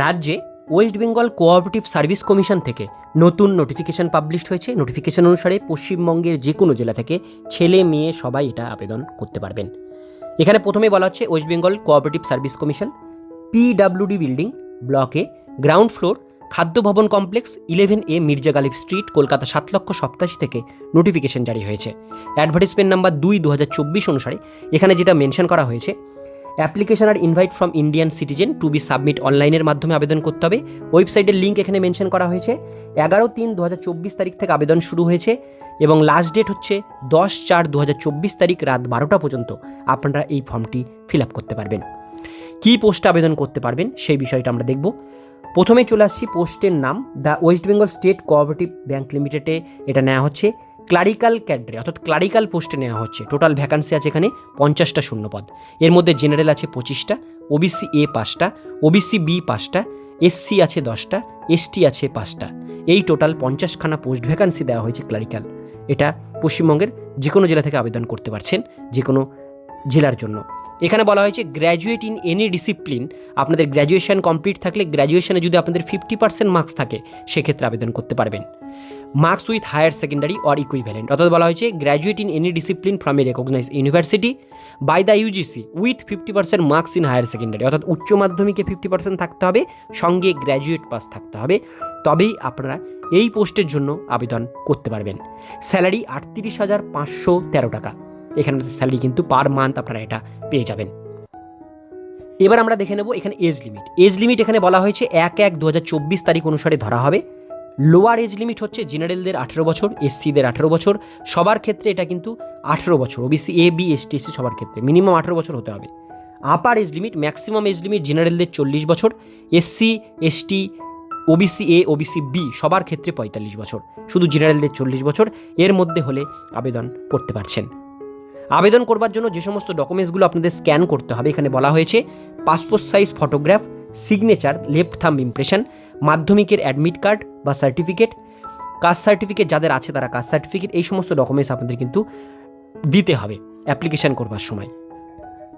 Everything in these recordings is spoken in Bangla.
রাজ্যে West Bengal cooperative service commission থেকে নতুন নোটিফিকেশন পাবলিশ হয়েছে। নোটিফিকেশন অনুসারে পশ্চিমবঙ্গের যে কোনো জেলা থেকে ছেলে, মেয়ে সবাই এটা আবেদন করতে পারবেন। এখানে প্রথমে বলা হচ্ছে West Bengal cooperative service commission PWD building, ব্লকে ground floor, Khadya Bhaban complex, eleven A Mirza Ghalib street, Kolkata সাত লক্ষ সপ্তাশি থেকে নোটিফিকেশন জারি হয়েছে। অ্যাডভার্টিসমেন্ট নাম্বার দুই দু অনুসারে এখানে যেটা মেনশন করা হয়েছে application R invite from Indian citizen to be submit অনলাইনের মাধ্যমে আবেদন করতে হবে। ওয়েবসাইটের লিঙ্ক এখানে মেনশন করা হয়েছে। এগারো তিন দু তারিখ থেকে আবেদন শুরু হয়েছে এবং লাস্ট ডেট হচ্ছে দশ চার দু তারিখ রাত বারোটা পর্যন্ত আপনারা এই ফর্মটি ফিল আপ করতে পারবেন। কী পোস্টে আবেদন করতে পারবেন সেই বিষয়টা আমরা দেখব। প্রথমে চলে আসছি পোস্টের নাম। The West Bengal state cooperative bank লিমিটেডে এটা নেওয়া হচ্ছে। ক্লারিক্যাল ক্যাড্রে, অর্থাৎ ক্লারিক্যাল পোস্টে নেওয়া হচ্ছে। টোটাল ভ্যাকান্সি আছে এখানে পঞ্চাশটা শূন্যপদ। এর মধ্যে জেনারেল আছে পঁচিশটা ওবিসি এ পাঁচটা ওবিসি বি পাঁচটা এসসি আছে দশটা এসটি আছে পাঁচটা। এই টোটাল পঞ্চাশখানা পোস্ট ভ্যাকান্সি দেওয়া হয়েছে ক্লারিক্যাল। এটা পশ্চিমবঙ্গের যে কোনো জেলা থেকে আবেদন করতে পারছেন যে কোনো জেলার জন্য। এখানে বলা হয়েছে গ্র্যাজুয়েট ইন এনি ডিসিপ্লিন আপনাদের গ্র্যাজুয়েশন কমপ্লিট থাকলে গ্র্যাজুয়েশনে যদি আপনাদের ফিফটি পার্সেন্ট মার্কস থাকে, সেক্ষেত্রে আবেদন করতে পারবেন। Marks with higher secondary or equivalent অর্থাৎ বলা হয়েছে graduate in any discipline from a recognise university by the UGC with fifty percent marks in higher secondary অর্থাৎ উচ্চ মাধ্যমিকে ফিফটি পার্সেন্ট থাকতে হবে, সঙ্গে গ্র্যাজুয়েট পাস থাকতে হবে। তবেই আপনারা এই পোস্টের জন্য আবেদন করতে পারবেন। স্যালারি আটত্রিশ হাজার পাঁচশো তেরো টাকা। এখানে স্যালারি কিন্তু পার মান্থ আপনারা এটা পেয়ে যাবেন। এবার আমরা দেখে নেব এখানে এজ লিমিট এজ লিমিট এখানে বলা হয়েছে এক এক দু তারিখ অনুসারে ধরা হবে। লোয়ার এজ লিমিট হচ্ছে জেনারেলদের আঠেরো বছর এসসিদের আঠেরো বছর। সবার ক্ষেত্রে এটা কিন্তু আঠেরো বছর। OBC A B S T সবার ক্ষেত্রে। মিনিমাম আঠেরো বছর হতে হবে। Upper age limit maximum age limit জেনারেলদের চল্লিশ বছর। SC ST OBC A OBC B সবার ক্ষেত্রে পঁয়তাল্লিশ বছর। শুধু জেনারেলদের চল্লিশ বছর। এর মধ্যে হলে আবেদন করতে পারছেন। আবেদন করবার জন্য যে সমস্ত ডকুমেন্টসগুলো আপনাদের স্ক্যান করতে হবে, এখানে বলা হয়েছে passport size photograph signature left thumb impression মাধ্যমিকের অ্যাডমিট কার্ড বা সার্টিফিকেট কাস্ট সার্টিফিকেট যাদের আছে তারা কাস্ট সার্টিফিকেট এই সমস্ত ডকুমেন্টস আপনাদের কিন্তু দিতে হবে অ্যাপ্লিকেশন করবার সময়।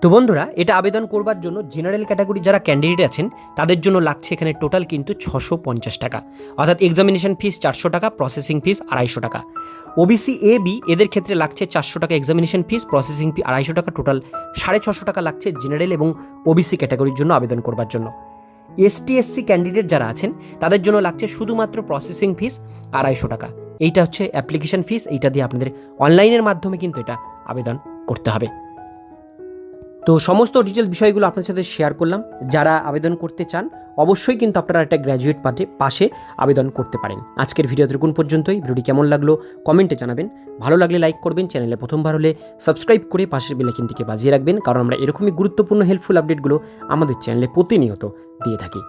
তো বন্ধুরা, এটা আবেদন করবার জন্য জেনারেল ক্যাটাগরি যারা ক্যান্ডিডেট আছেন, তাদের জন্য লাগছে এখানে টোটাল কিন্তু ছশো পঞ্চাশ টাকা। অর্থাৎ এক্সামিনেশন ফিস চারশো টাকা প্রসেসিং ফিস আড়াইশো টাকা। ওবিসি এ বি এদের ক্ষেত্রে লাগছে চারশো টাকা এক্সামিনেশন ফিস প্রসেসিং ফি আড়াইশো টাকা টোটাল সাড়ে ছশো টাকা লাগছে জেনারেল এবং ওবিসি ক্যাটাগরির জন্য আবেদন করবার জন্য। এসটি এসসি ক্যান্ডিডেট যারা আছেন, তাদের জন্য লাগছে শুধুমাত্র প্রসেসিং ফিস আড়াইশো টাকা। এইটা হচ্ছে অ্যাপ্লিকেশন ফিস এইটা দিয়ে আপনাদের অনলাইনের মাধ্যমে কিন্তু এটা আবেদন করতে হবে। তো সমস্ত ডিটেল বিষয়গুলো আপনার সাথে শেয়ার করলাম। যারা আবেদন করতে চান অবশ্যই কিন্তু আপনারা একটা গ্র্যাজুয়েট পাতে পাশে আবেদন করতে পারেন। আজকের ভিডিও কোন পর্যন্তই। ভিডিওটি কেমন লাগল কমেন্টে জানাবেন। ভালো লাগলে লাইক করবেন চ্যানেলে প্রথমবার হলে সাবস্ক্রাইব করে পাশের বেলাইকিনটিকে বাজিয়ে রাখবেন। কারণ আমরা এরকমই গুরুত্বপূর্ণ হেল্পফুল আপডেটগুলো আমাদের চ্যানেলে প্রতিনিয়ত দিয়ে থাকি।